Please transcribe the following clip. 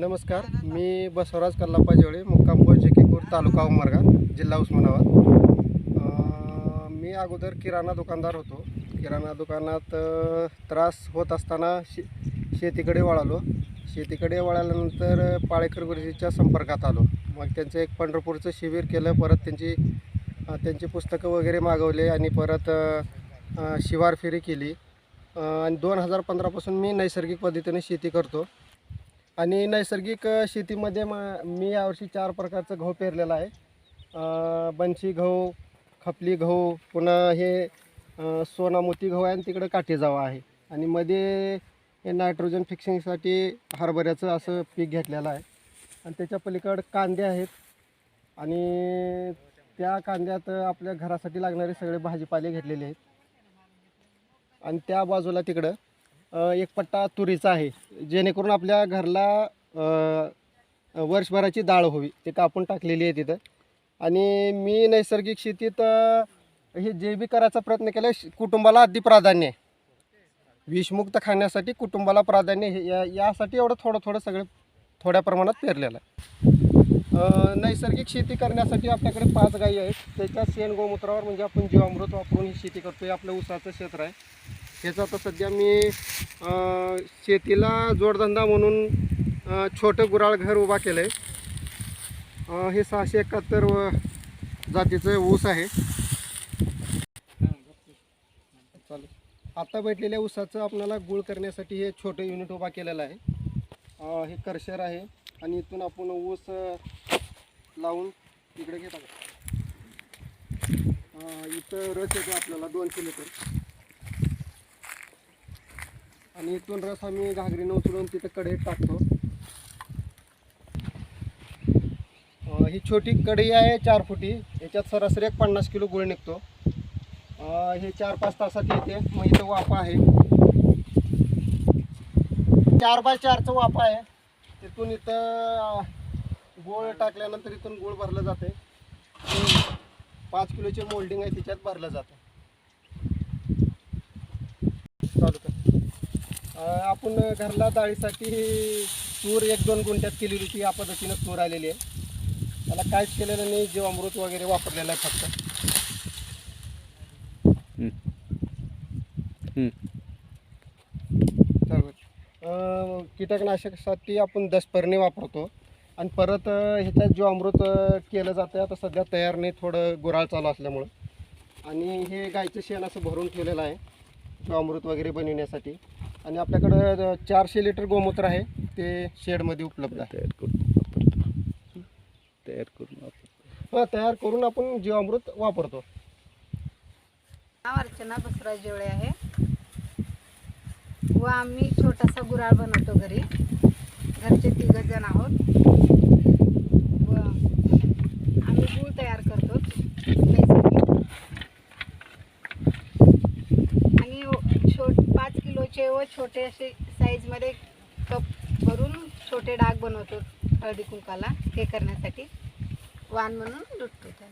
नमस्कार मी बसवराज कल्लाप्पा जेवळे मुक्काम पोस्ट जेकेपूर तालुका उमरगा जिल्हा उस्मानाबाद. मी अगोदर किराणा दुकानदार होतो. किराणा दुकानात त्रास होत असताना शे शेतीकडे वळालो. शेतीकडे वळाल्यानंतर पाळेकर गुरुजीच्या संपर्कात आलो. मग त्यांचं एक पंढरपूरचं शिबिर केलं परत त्यांची त्यांची पुस्तकं वगैरे मागवले आणि परत शिवार फेरी केली. आणि दोन हजार पंधरापासून मी नैसर्गिक पद्धतीने शेती करतो. आणि नैसर्गिक शेतीमध्ये म मी यावर्षी चार प्रकारचं गहू पेरलेलं आहे. अ, बनशी गहू खपली गहू पुन्हा हे सोनामोती गहू आहे आणि तिकडं काठी आहे. आणि मध्ये हे नायट्रोजन फिक्सिंगसाठी हरभऱ्याचं असं पीक घेतलेलं आहे. आणि त्याच्या पलीकडं कांदे आहेत. आणि त्या कांद्यात आपल्या घरासाठी लागणारे सगळे भाजीपाले घेतलेले आहेत. आणि त्या बाजूला तिकडं एक पट्टा तुरीचा आहे. जेणेकरून आपल्या घरला वर्षभराची डाळ हवी. ते कापून टाकलेली आहे तिथं. आणि मी नैसर्गिक शेतीत हे हे जैविक करायचा प्रयत्न केला आहे कुटुंबाला अगदी प्राधान्य आहे. विषमुक्त खाण्यासाठी कुटुंबाला प्राधान्य हे या यासाठी एवढं थोडं थोडं सगळं थोड्या प्रमाणात पेरलेलं आहे. नैसर्गिक शेती करण्यासाठी आपल्याकडे पाच गायी आहेत. त्याच्या शेण गोमूत्रावर म्हणजे आपण जीवामृत वापरून ही शेती करतो हे आपलं ऊसाचं क्षेत्र आहे. ह्याचा आता सध्या मी शेतीला जोडधंदा म्हणून छोटं गुराळ घर उभा केलं आहे हे सहाशे एकाहत्तर जातीचं ऊस आहे. चालेल. आता भेटलेल्या ऊसाचं आपल्याला गुळ करण्यासाठी हे छोटं युनिट उभा केलेलं आहे. हे कर्शर आहे आणि इथून आपण ऊस लावून लावून इकडे घेता इथं रस येतो आपल्याला दोनशे लिटर. आणि इथून रस आम्ही घागरीनं उचलून तिथं कढईत टाकतो. ही छोटी कढई आहे चार फुटी. याच्यात सरासरी एक पन्नास किलो गुळ निघतो. हे चार पाच तासात येते मग इथं वाफा आहे. चार बाय चारचं वाफा आहे. तिथून इथं गोळ टाकल्यानंतर इथून गोळ भरलं जाते. पाच किलोचे मोल्डिंग आहे त्याच्यात भरलं जातं. चालू आपण घरला डाळीसाठी तूर एक दोन गुंठ्यात केलेली होती या पद्धतीनं तूर आलेली आहे. त्याला काहीच केलेलं नाही जीवामृत वगैरे वापरलेलं आहे फक्त. कीटकनाशकासाठी आपण दशपर्णी वापरतो. आणि परत ह्याच्यात जीवामृत केलं जातं आता सध्या तयार नाही थोडं गुराळ चालू असल्यामुळं. आणि हे गायचं शेण असं भरून ठेवलेलं आहे जीवामृत वगैरे बनवण्यासाठी. आणि आपल्याकडं चारशे लिटर गोमूत्र आहे ते शेडमध्ये उपलब्ध आहे. तयार करून वापरतो. तयार करून वापरतो. हा, तयार करून आपण जीवामृत वापरतो. नाव अर्चना बसवराज जेवळे आहे. व आम्ही छोटासा गुराळ बनवतो घरी. घरचे तिघ जण आहोत व आम्ही गूळ तयार करतो नैसर्गिक आणि छोट मोठे व छोटे असे साईजमध्ये कप भरून छोटे डाग बनवतो हळदी कुंकाला हे करण्यासाठी. वाण म्हणून लुटतो त्या